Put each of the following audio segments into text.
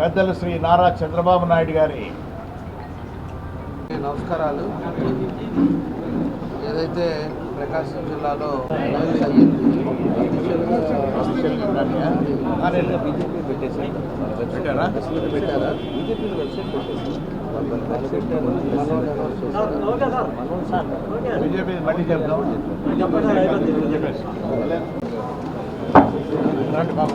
పెద్దలు శ్రీ నారా చంద్రబాబు నాయుడు గారి నమస్కారాలు ఏదైతే ప్రకాశం జిల్లాలో పెట్టారా పెట్టారా బీజేపీ మళ్ళీ రండి బాబు.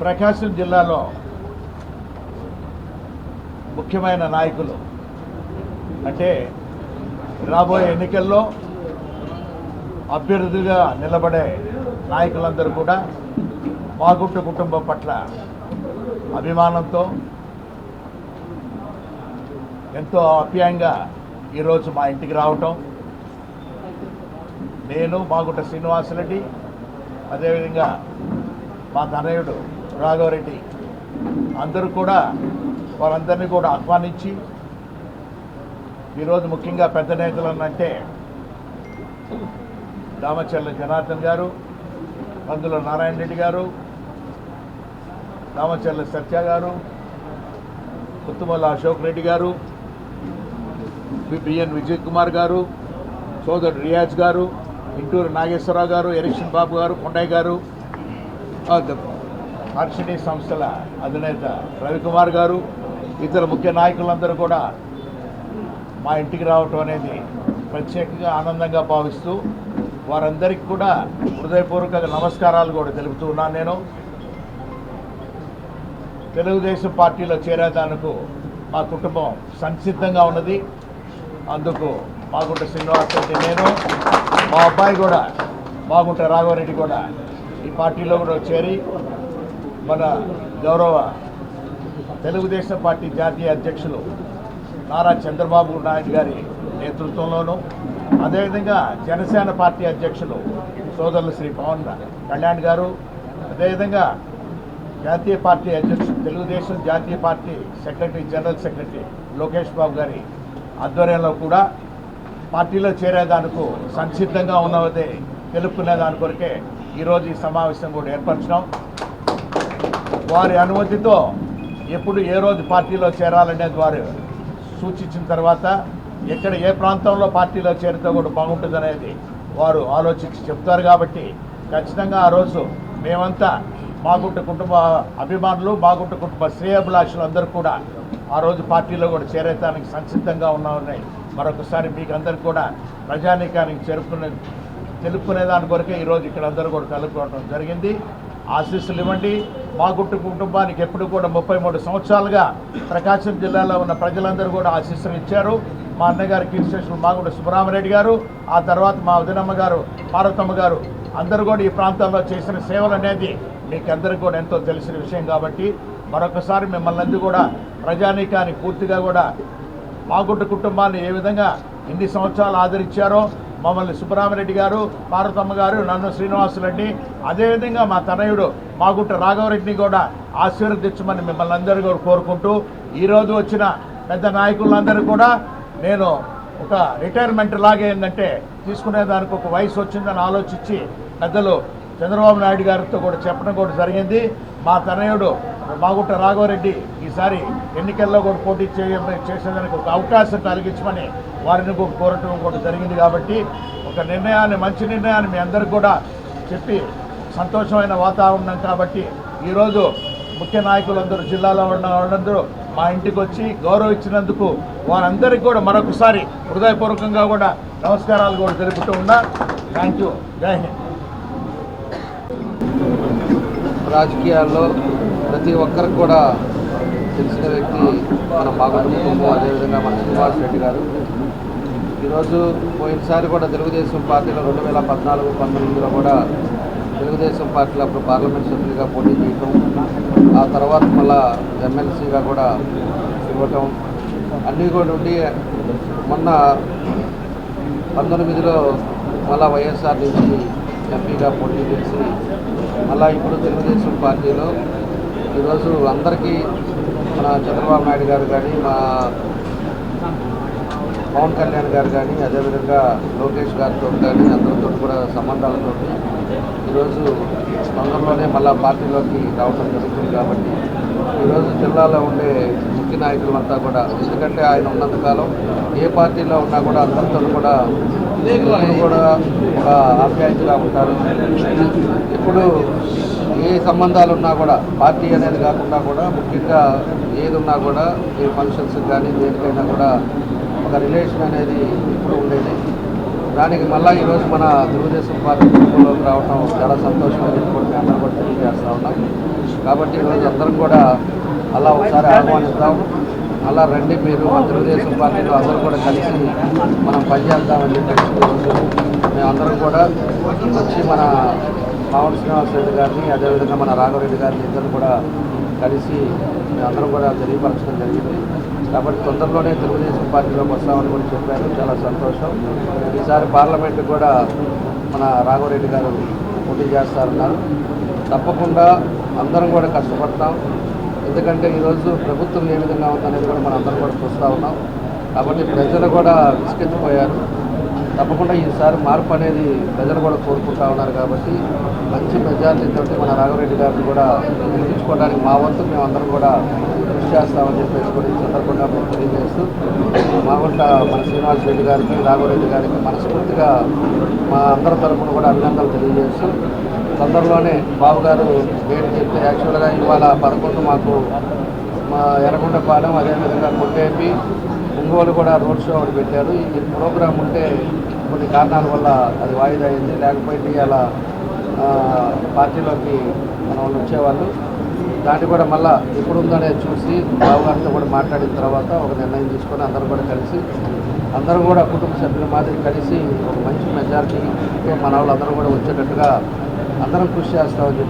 ప్రకాశం జిల్లాలో ముఖ్యమైన నాయకులు అంటే రాబోయే ఎన్నికల్లో అభ్యర్థులుగా నిలబడే నాయకులందరూ కూడా మాగుట్టు కుటుంబం పట్ల అభిమానంతో ఎంతో అప్యాయంగా ఈరోజు మా ఇంటికి రావటం. నేను మాగుట్ట శ్రీనివాసరెడ్డి అదేవిధంగా మా తనయుడు రాఘవరెడ్డి. అందరూ కూడా వారందరినీ కూడా ఆహ్వానించి ఈరోజు ముఖ్యంగా పెద్ద నేతలు అంటే దామచర్ల జనార్దన్ గారు పందుల నారాయణ రెడ్డి గారు దామచర్ల సత్య గారు కుత్తుమల్ల అశోక్ రెడ్డి గారు బిఎన్ విజయ్ కుమార్ గారు సోదరుడు రియాజ్ గారు ఇంటూరు నాగేశ్వరరావు గారు ఎరిక్షన్ బాబు గారు కొండయ్య గారు ఆ, సంస్థల అధినేత రవికుమార్ గారు ఇతర ముఖ్య నాయకులందరూ కూడా మా ఇంటికి రావటం అనేది ప్రత్యేకంగా ఆనందంగా భావిస్తూ వారందరికీ కూడా హృదయపూర్వక నమస్కారాలు కూడా తెలుపుతూ ఉన్నాను నేను. తెలుగుదేశం పార్టీలో చేరేదానికి మా కుటుంబం సంసిద్ధంగా ఉన్నది. అందుకు మాగుంట శ్రీనివాస్ రెడ్డి నేను మా అబ్బాయి కూడా మాగుంట రాఘవరెడ్డి కూడా ఈ పార్టీలో కూడా చేరి మన గౌరవ తెలుగుదేశం పార్టీ జాతీయ అధ్యక్షులు నారా చంద్రబాబు నాయుడు గారి నేతృత్వంలోనూ అదేవిధంగా జనసేన పార్టీ అధ్యక్షులు సోదరులు శ్రీ పవన్ కళ్యాణ్ గారు అదేవిధంగా జాతీయ పార్టీ అధ్యక్షుడు తెలుగుదేశం జాతీయ party secretary general secretary Lokesh Babu గారి ఆధ్వర్యంలో కూడా పార్టీలో చేరేదానికి సంసిద్ధంగా ఉన్నదే తెలుపుకునే దాని కొరకే ఈరోజు ఈ సమావేశం కూడా ఏర్పరచడం. వారి అనుమతితో ఎప్పుడు ఏ రోజు పార్టీలో చేరాలనేది వారు సూచించిన తర్వాత ఎక్కడ ఏ ప్రాంతంలో పార్టీలో చేరితే కూడా బాగుంటుందనేది వారు ఆలోచించి చెప్తారు కాబట్టి ఖచ్చితంగా ఆ రోజు మేమంతా బాగుంట కుటుంబ అభిమానులు బాగుంట కుటుంబ శ్రేయభిలాషులు అందరూ కూడా ఆ రోజు పార్టీలో కూడా చేరేతానికి సంసిద్ధంగా ఉన్నామని మరొకసారి మీకు అందరు కూడా ప్రజానీకానికి చేరుకునే తెలుపుకునే దాని కొరకే ఈరోజు ఇక్కడ అందరూ కూడా కలుపుకోవడం జరిగింది. ఆశీస్సులు ఇవ్వండి. మా గుట్టు కుటుంబానికి ఎప్పుడు కూడా ముప్పై మూడు సంవత్సరాలుగా ప్రకాశం జిల్లాలో ఉన్న ప్రజలందరూ కూడా ఆశీస్సులు ఇచ్చారు. మా అన్నగారు కీర్తిశేషులు మాగుంట సుబ్రహ్మరెడ్డి గారు ఆ తర్వాత మా వదినమ్మ గారు పార్వతమ్మ గారు అందరూ కూడా ఈ ప్రాంతంలో చేసిన సేవలు అనేది మీకు కూడా ఎంతో తెలిసిన విషయం కాబట్టి మరొకసారి మిమ్మల్ని అందరూ కూడా ప్రజానీకానికి పూర్తిగా కూడా మాగుంట కుటుంబాన్ని ఏ విధంగా ఎన్ని సంవత్సరాలు ఆదరించారో మమ్మల్ని సుబ్బరామరెడ్డి గారు పార్వతమ్మ గారు నన్ను శ్రీనివాసులండి అదేవిధంగా మా తనయుడు మాగుంట రాఘవరెడ్డిని కూడా ఆశీర్వదించమని మిమ్మల్ని అందరూ కూడా కోరుకుంటూ ఈరోజు వచ్చిన పెద్ద నాయకులందరూ కూడా నేను ఒక రిటైర్మెంట్ లాగా ఏంటంటే తీసుకునే దానికి ఒక వయసు వచ్చిందని ఆలోచించి పెద్దలు చంద్రబాబు నాయుడు గారితో కూడా చెప్పడం కూడా జరిగింది. మా తనయుడు మాగుంట రాఘవరెడ్డి ఈసారి ఎన్నికల్లో కూడా పోటీ చేయ చేసేదానికి ఒక అవకాశం కలిగించమని వారిని కూడా కోరటం కూడా జరిగింది కాబట్టి ఒక నిర్ణయాన్ని మంచి నిర్ణయాన్ని మీ అందరికి కూడా చెప్పి సంతోషమైన వాతావరణం కాబట్టి ఈరోజు ముఖ్య నాయకులందరూ జిల్లాలో ఉన్న వాళ్ళందరూ మా ఇంటికి వచ్చి గౌరవం ఇచ్చినందుకు వారందరికీ కూడా మరొకసారి హృదయపూర్వకంగా కూడా నమస్కారాలు కూడా తెలుపుతూ ఉన్నా. థ్యాంక్ యూ జై హింద్ రాజకీయాల్లో ప్రతి ఒక్కరికి కూడా తెలిసిన వ్యక్తి మన మాగుంట కుటుంబం అదేవిధంగా మన శ్రీనివాస్ రెడ్డి గారు. ఈరోజు పోయినసారి కూడా తెలుగుదేశం పార్టీలో రెండు వేల పద్నాలుగు పంతొమ్మిదిలో కూడా తెలుగుదేశం పార్టీలో అప్పుడు పార్లమెంట్ సభ్యులుగా పోటీ చేయటం ఆ తర్వాత మళ్ళా ఎమ్మెల్సీగా కూడా ఇవ్వటం అన్నీ కూడా ఉండి మొన్న పంతొమ్మిదిలో మళ్ళా వైఎస్ఆర్ నుంచి ఎంపీగా పోటీ చేసి మళ్ళా ఇప్పుడు తెలుగుదేశం పార్టీలో ఈరోజు అందరికీ మన చంద్రబాబు నాయుడు గారు కానీ మా పవన్ కళ్యాణ్ గారు కానీ అదేవిధంగా లోకేష్ గారితో కానీ అందరితో కూడా సంబంధాలతో ఈరోజు తొందరలోనే మళ్ళా పార్టీలోకి రావడం జరుగుతుంది కాబట్టి ఈరోజు జిల్లాలో ఉండే ముఖ్య నాయకులంతా కూడా ఎందుకంటే ఆయన ఉన్నంతకాలం ఏ పార్టీలో ఉన్నా కూడా అందరితో కూడా కూడా ఒక ఆప్యాయతగా ఉంటారు. ఇప్పుడు ఏ సంబంధాలు ఉన్నా కూడా పార్టీ అనేది కాకుండా కూడా ముఖ్యంగా ఏది ఉన్నా కూడా ఏ ఫంక్షన్స్ కానీ దేనికైనా కూడా ఒక రిలేషన్ అనేది ఇప్పుడు ఉండేది. దానికి మళ్ళీ ఈరోజు మన తెలుగుదేశం పార్టీ కుటుంబంలోకి రావడం చాలా సంతోషంగా కూడా మేము అందరం కూడా తెలియజేస్తూ ఉన్నాం. కాబట్టి ఈరోజు అందరం కూడా అలా ఒకసారి ఆహ్వానిస్తాం అలా రండి మీరు మా తెలుగుదేశం పార్టీలో అందరూ కూడా కలిసి మనం పనిచేద్దామని చెప్పేసి మేము మేమందరం కూడా వచ్చి మన పవన్ శ్రీనివాస రెడ్డి గారిని అదేవిధంగా మన రాఘవరెడ్డి గారిని ఇద్దరు కూడా కలిసి అందరం కూడా తెలియపరచడం జరిగింది. కాబట్టి తొందరలోనే తెలుగుదేశం పార్టీలోకి వస్తామని కూడా చెప్పారు. చాలా సంతోషం. ఈసారి పార్లమెంట్ కూడా మన రాఘవరెడ్డి గారు పోటీ చేస్తారన్నారు. తప్పకుండా అందరం కూడా కష్టపడతాం. ఎందుకంటే ఈరోజు ప్రభుత్వం ఏ విధంగా ఉందనేది కూడా మనం అందరం కూడా చూస్తూ ఉన్నాం. కాబట్టి ప్రజలు కూడా విసుకెత్తిపోయారు. తప్పకుండా ఈసారి మార్పు అనేది ప్రజలు కూడా కోరుకుంటా ఉన్నారు కాబట్టి మంచి మెజార్టీతో మన రాఘవరెడ్డి గారిని కూడా గెలిపించుకోవడానికి మా వంతు మేము అందరం కూడా కృషి చేస్తామని చెప్పేసి కూడా ఈ సందర్భంగా మేము తెలియజేస్తూ మా వంట మన శ్రీనివాస్ రెడ్డి గారికి రాఘవరెడ్డి గారికి మనస్ఫూర్తిగా మా అందరి తరఫున కూడా అభినందనలు తెలియజేస్తూ తొందరలోనే బాబు గారు డేట్ చెప్తే యాక్చువల్గా ఇవాళ పదకొండు మాకు మా ఎర్రగొండపాలెం అదేవిధంగా కొట్టేపి ఒంగోలు కూడా రోడ్ షో ఒకటి పెట్టారు. ఈ ప్రోగ్రాం ఉంటే కొన్ని కారణాల వల్ల అది వాయిదా అయింది. లేకపోతే అలా పార్టీలోకి మన వాళ్ళు వచ్చేవాళ్ళు. దాన్ని కూడా మళ్ళా ఎప్పుడు ఉందనేది చూసి బాబు గారితో కూడా మాట్లాడిన తర్వాత ఒక నిర్ణయం తీసుకొని అందరూ కూడా కలిసి అందరూ కూడా కుటుంబ సభ్యుల మాదిరి కలిసి ఒక మంచి మెజారిటీ మన వాళ్ళు అందరూ కూడా వచ్చేటట్టుగా అందరం కృషి చేస్తామని చెప్పి